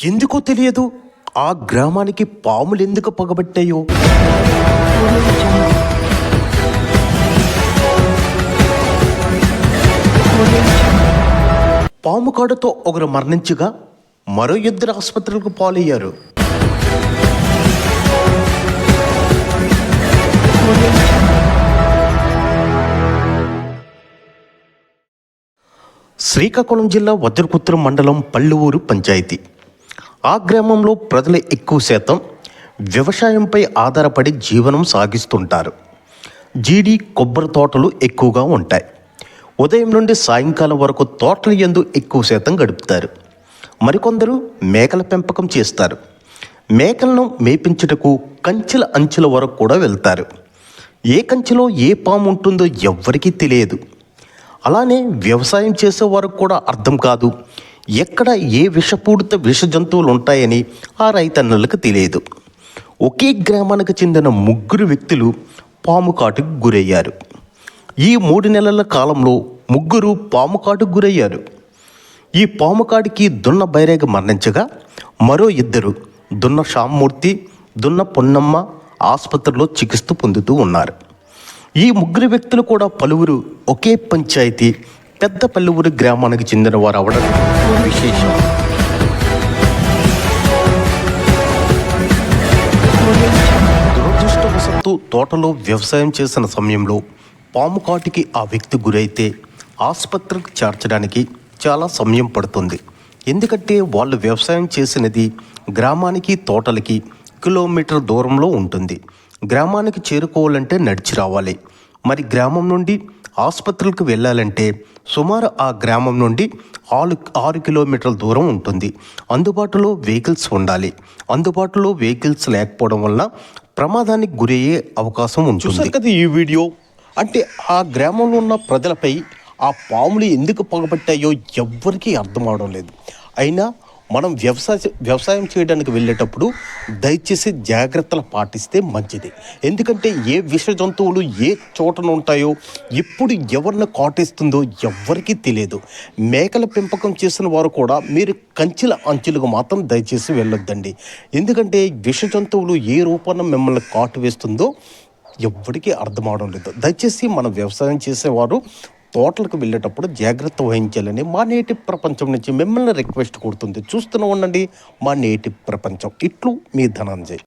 ఎందుకో తెలియదు. ఆ గ్రామానికి పాములు ఎందుకు పగబట్టాయో. పాము కాడుతో ఒకరు మరణించగా మరో ఇద్దరు ఆసుపత్రులకు పాలయ్యారు. శ్రీకాకుళం జిల్లా వజ్రకుత్రం మండలం పల్లెవూరు పంచాయతీ. ఆ గ్రామంలో ప్రజలు ఎక్కువ శాతం వ్యవసాయంపై ఆధారపడి జీవనం సాగిస్తుంటారు. జీడి కొబ్బరి తోటలు ఎక్కువగా ఉంటాయి. ఉదయం నుండి సాయంకాలం వరకు తోటల ఎందు ఎక్కువ శాతం గడుపుతారు. మరికొందరు మేకల పెంపకం చేస్తారు. మేకలను మేపించుటకు కంచెల అంచుల వరకు కూడా వెళ్తారు. ఏ కంచెలో ఏ పాము ఉంటుందో ఎవ్వరికీ తెలియదు. అలానే వ్యవసాయం చేసే వారికి కూడా అర్థం కాదు. ఎక్కడ ఏ విషపూడిత విష జంతువులు ఉంటాయని ఆ రైతన్నలకు తెలియదు. ఒకే గ్రామానికి చెందిన ముగ్గురు వ్యక్తులు పాము కాటుకు గురయ్యారు. ఈ మూడు నెలల కాలంలో ముగ్గురు పాము కాటుకు గురయ్యారు. ఈ పాము కాడికి దున్న బైరేగ మరణించగా మరో ఇద్దరు దున్న శ్యామ్మూర్తి దున్న పొన్నమ్మ ఆసుపత్రిలో చికిత్స పొందుతూ ఉన్నారు. ఈ ముగ్గురు వ్యక్తులు కూడా పలువురు ఒకే పంచాయతీ పెద్ద పల్లెవూరు గ్రామానికి చెందిన వారు అవడం విశేషం. దురదృష్టవశత్తు తోటలో వ్యవసాయం చేసిన సమయంలో పాము కాటికి ఆ వ్యక్తి గురైతే ఆసుపత్రికి చేర్చడానికి చాలా సమయం పడుతుంది. ఎందుకంటే వాళ్ళు వ్యవసాయం చేసినది గ్రామానికి తోటలకి కిలోమీటర్ దూరంలో ఉంటుంది. గ్రామానికి చేరుకోవాలంటే నడిచి రావాలి. మరి గ్రామం నుండి ఆసుపత్రులకు వెళ్ళాలంటే సుమారు ఆ గ్రామం నుండి ఆరు ఆరు కిలోమీటర్ల దూరం ఉంటుంది. అందుబాటులో వెహికల్స్ ఉండాలి. అందుబాటులో వెహికల్స్ లేకపోవడం వల్ల ప్రమాదానికి గురయ్యే అవకాశం ఉంటుంది. కదా ఈ వీడియో? అంటే ఆ గ్రామంలో ఉన్న ప్రజలపై ఆ పాములు ఎందుకు పగబట్టాయో ఎవ్వరికీ అర్థం అవడం లేదు. అయినా మనం వ్యవసాయ వ్యవసాయం చేయడానికి వెళ్ళేటప్పుడు దయచేసి జాగ్రత్తలు పాటిస్తే మంచిది. ఎందుకంటే ఏ విష జంతువులు ఏ చోటన ఉంటాయో ఎప్పుడు ఎవరిని కాటేస్తుందో ఎవ్వరికీ తెలియదు. మేకల పెంపకం చేసిన వారు కూడా మీరు కంచెల అంచులకు మాత్రం దయచేసి వెళ్ళొద్దండి. ఎందుకంటే విష జంతువులు ఏ రూపాన మిమ్మల్ని కాటు వేస్తుందో ఎవ్వరికీ అర్థం అవడం లేదు. దయచేసి మనం వ్యవసాయం చేసేవారు తోటలకు వెళ్ళేటప్పుడు జాగ్రత్త వహించాలని మా నేటి ప్రపంచం నుంచి మిమ్మల్ని రిక్వెస్ట్ కొడుతుంది. చూస్తూనే ఉండండి మా నేటి ప్రపంచం. ఇట్లు మీ ధనంజయ్.